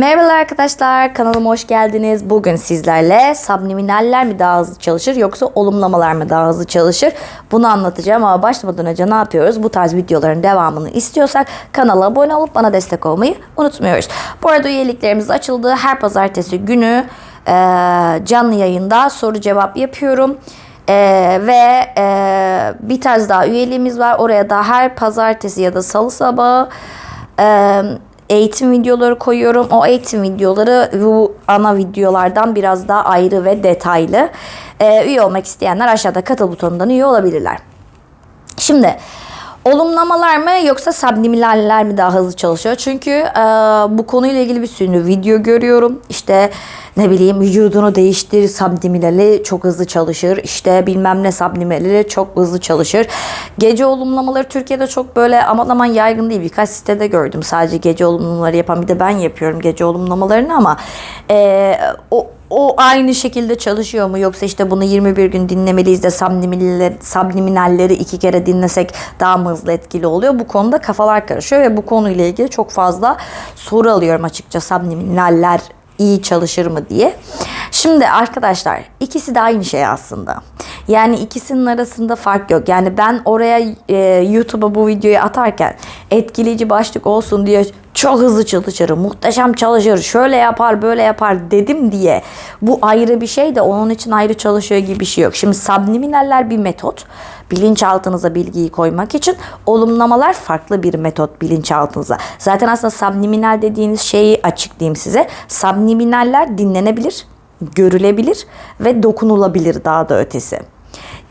Merhabalar arkadaşlar kanalıma hoş geldiniz. Bugün sizlerle subliminaller mi daha hızlı çalışır yoksa olumlamalar mı daha hızlı çalışır? Bunu anlatacağım ama başlamadan önce ne yapıyoruz? Bu tarz videoların devamını istiyorsak kanala abone olup bana destek olmayı unutmuyoruz. Bu arada üyeliklerimiz açıldı. Her pazartesi günü e, canlı yayında soru cevap yapıyorum. Ee, ve e, bir tarz daha üyeliğimiz var. Oraya da her pazartesi ya da salı sabahı e, eğitim videoları koyuyorum. O eğitim videoları bu ana videolardan biraz daha ayrı ve detaylı. Ee, üye olmak isteyenler aşağıda katıl butonundan üye olabilirler. Şimdi olumlamalar mı yoksa subliminaller mi daha hızlı çalışıyor? Çünkü e, bu konuyla ilgili bir sürü video görüyorum. İşte ne bileyim vücudunu değiştir subliminali çok hızlı çalışır. İşte bilmem ne subliminali çok hızlı çalışır. Gece olumlamaları Türkiye'de çok böyle aman aman yaygın değil. Birkaç sitede gördüm sadece gece olumlamaları yapan. Bir de ben yapıyorum gece olumlamalarını ama e, o o aynı şekilde çalışıyor mu yoksa işte bunu 21 gün dinlemeliyiz de subliminaller, subliminalleri iki kere dinlesek daha mı hızlı etkili oluyor? Bu konuda kafalar karışıyor ve bu konuyla ilgili çok fazla soru alıyorum açıkça subliminaller iyi çalışır mı diye. Şimdi arkadaşlar ikisi de aynı şey aslında. Yani ikisinin arasında fark yok. Yani ben oraya e, YouTube'a bu videoyu atarken etkileyici başlık olsun diye çok hızlı çalışır, muhteşem çalışır, şöyle yapar, böyle yapar dedim diye bu ayrı bir şey de onun için ayrı çalışıyor gibi bir şey yok. Şimdi subliminaller bir metot. Bilinçaltınıza bilgiyi koymak için olumlamalar farklı bir metot bilinçaltınıza. Zaten aslında subliminal dediğiniz şeyi açıklayayım size. Subliminaller dinlenebilir, görülebilir ve dokunulabilir daha da ötesi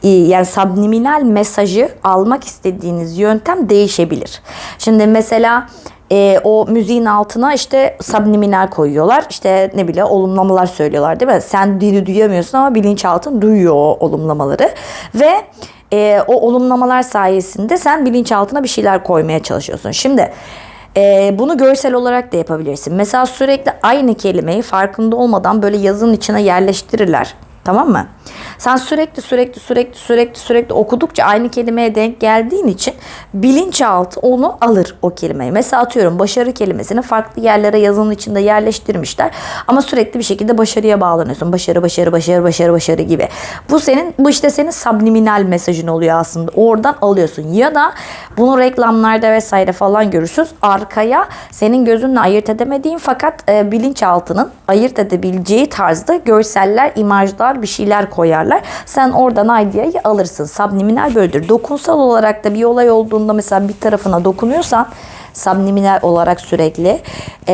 yani subliminal mesajı almak istediğiniz yöntem değişebilir. Şimdi mesela e, o müziğin altına işte subliminal koyuyorlar. İşte ne bile olumlamalar söylüyorlar değil mi? Sen dili duyamıyorsun ama bilinçaltın duyuyor o olumlamaları. Ve e, o olumlamalar sayesinde sen bilinçaltına bir şeyler koymaya çalışıyorsun. Şimdi e, bunu görsel olarak da yapabilirsin. Mesela sürekli aynı kelimeyi farkında olmadan böyle yazının içine yerleştirirler. Tamam mı? Sen sürekli sürekli sürekli sürekli sürekli okudukça aynı kelimeye denk geldiğin için bilinçaltı onu alır o kelimeyi. Mesela atıyorum başarı kelimesini farklı yerlere yazının içinde yerleştirmişler ama sürekli bir şekilde başarıya bağlanıyorsun. Başarı başarı başarı başarı başarı gibi. Bu senin bu işte senin subliminal mesajın oluyor aslında. Oradan alıyorsun. Ya da bunu reklamlarda vesaire falan görürsünüz. Arkaya senin gözünle ayırt edemediğin fakat e, bilinçaltının ayırt edebileceği tarzda görseller, imajlar bir şeyler koyarlar. Sen oradan ideayı alırsın. Subliminal böyledir. Dokunsal olarak da bir olay olduğunda mesela bir tarafına dokunuyorsan subliminal olarak sürekli e,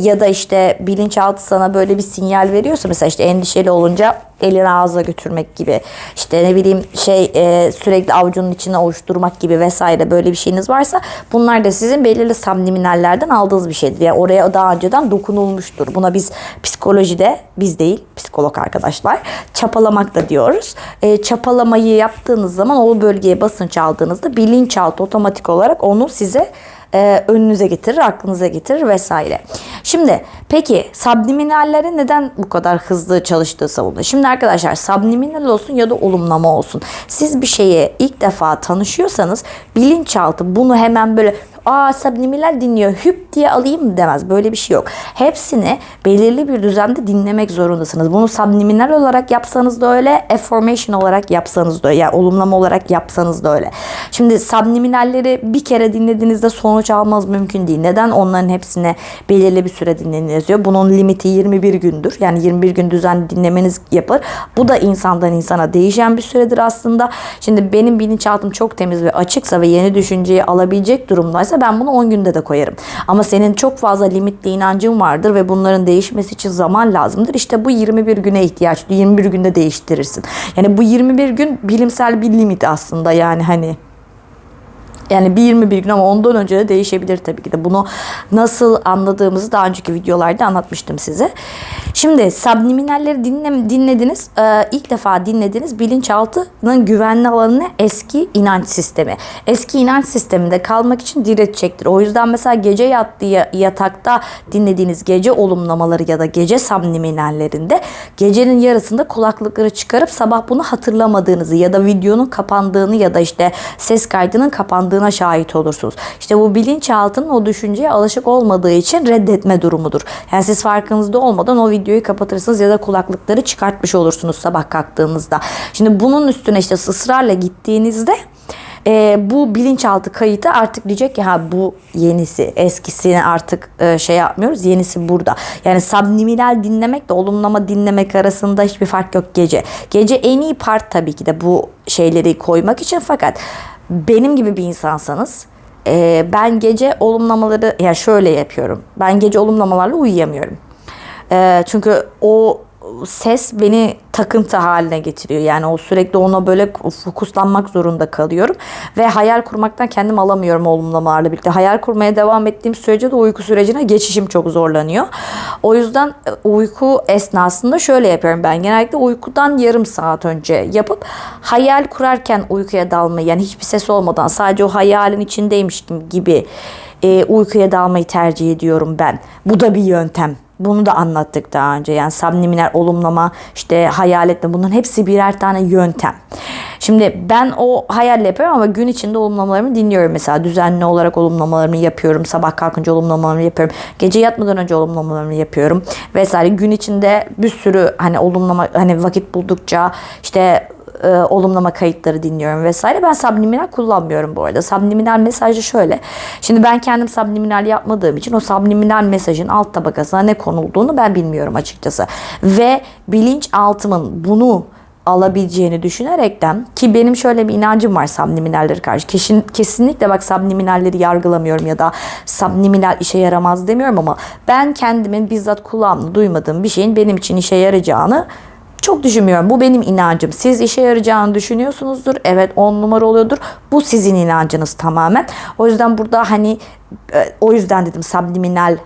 ya da işte bilinçaltı sana böyle bir sinyal veriyorsa mesela işte endişeli olunca elini ağza götürmek gibi işte ne bileyim şey e, sürekli avucunun içine ovuşturmak gibi vesaire böyle bir şeyiniz varsa bunlar da sizin belirli subliminallerden aldığınız bir şeydir. Yani oraya daha önceden dokunulmuştur. Buna biz psikolojide biz değil psikolog arkadaşlar çapalamak da diyoruz. E, çapalamayı yaptığınız zaman o bölgeye basınç aldığınızda bilinçaltı otomatik olarak onu size e, önünüze getirir, aklınıza getirir vesaire. Şimdi peki subliminallerin neden bu kadar hızlı çalıştığı savunuluyor? Şimdi arkadaşlar subliminal olsun ya da olumlama olsun. Siz bir şeye ilk defa tanışıyorsanız bilinçaltı bunu hemen böyle aa subliminal dinliyor hüp diye alayım demez. Böyle bir şey yok. Hepsini belirli bir düzende dinlemek zorundasınız. Bunu subliminal olarak yapsanız da öyle, affirmation olarak yapsanız da öyle. Yani olumlama olarak yapsanız da öyle. Şimdi subliminalleri bir kere dinlediğinizde sonuç almaz mümkün değil. Neden? Onların hepsine belirli bir süre dinlenin yazıyor. Bunun limiti 21 gündür. Yani 21 gün düzenli dinlemeniz yapar. Bu da insandan insana değişen bir süredir aslında. Şimdi benim bilinçaltım çok temiz ve açıksa ve yeni düşünceyi alabilecek durumdaysa ben bunu 10 günde de koyarım. Ama senin çok fazla limitli inancın vardır ve bunların değişmesi için zaman lazımdır. İşte bu 21 güne ihtiyaç. 21 günde değiştirirsin. Yani bu 21 gün bilimsel bir limit aslında yani hani yani bir 21 gün ama ondan önce de değişebilir tabii ki de. Bunu nasıl anladığımızı daha önceki videolarda anlatmıştım size. Şimdi subliminalleri dinle, dinlediniz. Ee, ilk defa dinlediniz. Bilinçaltının güvenli alanı eski inanç sistemi. Eski inanç sisteminde kalmak için diretecektir. O yüzden mesela gece yattığı yatakta dinlediğiniz gece olumlamaları ya da gece subliminallerinde gecenin yarısında kulaklıkları çıkarıp sabah bunu hatırlamadığınızı ya da videonun kapandığını ya da işte ses kaydının kapandığını yaptığına şahit olursunuz. İşte bu bilinçaltının o düşünceye alışık olmadığı için reddetme durumudur. Yani siz farkınızda olmadan o videoyu kapatırsınız ya da kulaklıkları çıkartmış olursunuz sabah kalktığınızda. Şimdi bunun üstüne işte ısrarla gittiğinizde e, bu bilinçaltı kayıtı artık diyecek ki ha bu yenisi eskisini artık e, şey yapmıyoruz yenisi burada. Yani subliminal dinlemekle olumlama dinlemek arasında hiçbir fark yok gece. Gece en iyi part tabii ki de bu şeyleri koymak için fakat benim gibi bir insansanız e, ben gece olumlamaları ya yani şöyle yapıyorum. Ben gece olumlamalarla uyuyamıyorum. E, çünkü o ses beni takıntı haline getiriyor. Yani o sürekli ona böyle fokuslanmak zorunda kalıyorum. Ve hayal kurmaktan kendim alamıyorum olumlamalarla birlikte. Hayal kurmaya devam ettiğim sürece de uyku sürecine geçişim çok zorlanıyor. O yüzden e, uyku esnasında şöyle yapıyorum ben. Genellikle uykudan yarım saat önce yapıp hayal kurarken uykuya dalmayı yani hiçbir ses olmadan sadece o hayalin içindeymiş gibi e, uykuya dalmayı tercih ediyorum ben. Bu da bir yöntem. Bunu da anlattık daha önce. Yani subliminal olumlama, işte hayal etme bunların hepsi birer tane yöntem. Şimdi ben o hayalle yapıyorum ama gün içinde olumlamalarımı dinliyorum. Mesela düzenli olarak olumlamalarımı yapıyorum. Sabah kalkınca olumlamalarımı yapıyorum. Gece yatmadan önce olumlamalarımı yapıyorum. Vesaire gün içinde bir sürü hani olumlama hani vakit buldukça işte e, olumlama kayıtları dinliyorum vesaire. Ben subliminal kullanmıyorum bu arada. Subliminal mesajı şöyle. Şimdi ben kendim subliminal yapmadığım için o subliminal mesajın alt tabakasına ne konulduğunu ben bilmiyorum açıkçası. Ve bilinç altımın bunu alabileceğini düşünerekten ki benim şöyle bir inancım var subliminalleri karşı. Kesin, kesinlikle bak subliminalleri yargılamıyorum ya da subliminal işe yaramaz demiyorum ama ben kendimin bizzat kulağımla duymadığım bir şeyin benim için işe yarayacağını çok düşünmüyorum. Bu benim inancım. Siz işe yarayacağını düşünüyorsunuzdur. Evet on numara oluyordur. Bu sizin inancınız tamamen. O yüzden burada hani e, o yüzden dedim subliminal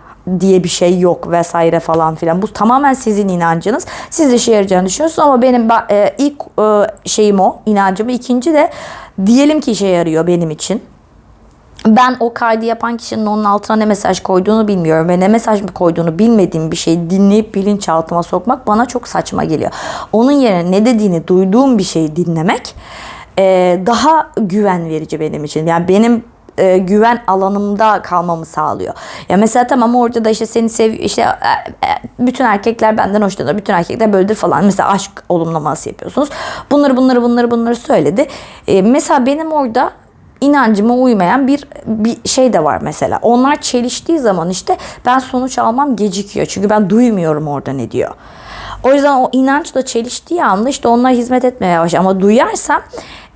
diye bir şey yok vesaire falan filan. Bu tamamen sizin inancınız. Siz işe yarayacağını düşünüyorsunuz ama benim e, ilk e, şeyim o inancım. İkinci de diyelim ki işe yarıyor benim için. Ben o kaydı yapan kişinin onun altına ne mesaj koyduğunu bilmiyorum ve ne mesaj mı koyduğunu bilmediğim bir şeyi dinleyip bilinçaltıma sokmak bana çok saçma geliyor. Onun yerine ne dediğini duyduğum bir şeyi dinlemek e, daha güven verici benim için. Yani benim e, güven alanımda kalmamı sağlıyor. Ya mesela tamam orada da işte seni sev işte e, e, bütün erkekler benden hoşlanır. Bütün erkekler böyledir falan. Mesela aşk olumlaması yapıyorsunuz. Bunları bunları bunları bunları söyledi. E, mesela benim orada inancıma uymayan bir bir şey de var mesela. Onlar çeliştiği zaman işte ben sonuç almam gecikiyor. Çünkü ben duymuyorum orada ne diyor. O yüzden o inançla çeliştiği anda işte onlar hizmet etmeye başlıyor. Ama duyarsam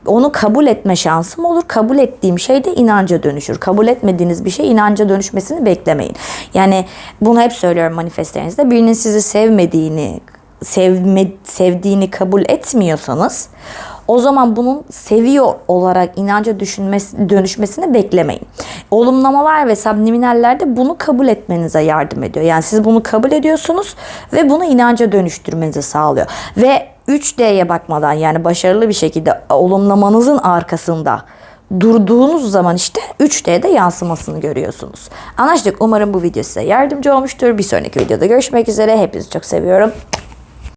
onu kabul etme şansım olur. Kabul ettiğim şey de inanca dönüşür. Kabul etmediğiniz bir şey inanca dönüşmesini beklemeyin. Yani bunu hep söylüyorum manifestlerinizde. Birinin sizi sevmediğini, sevme, sevdiğini kabul etmiyorsanız o zaman bunun seviyor olarak inanca düşünmesi, dönüşmesini beklemeyin. Olumlamalar ve subliminaller de bunu kabul etmenize yardım ediyor. Yani siz bunu kabul ediyorsunuz ve bunu inanca dönüştürmenizi sağlıyor. Ve 3D'ye bakmadan yani başarılı bir şekilde olumlamanızın arkasında durduğunuz zaman işte 3D'de yansımasını görüyorsunuz. Anlaştık. Umarım bu video size yardımcı olmuştur. Bir sonraki videoda görüşmek üzere. Hepinizi çok seviyorum.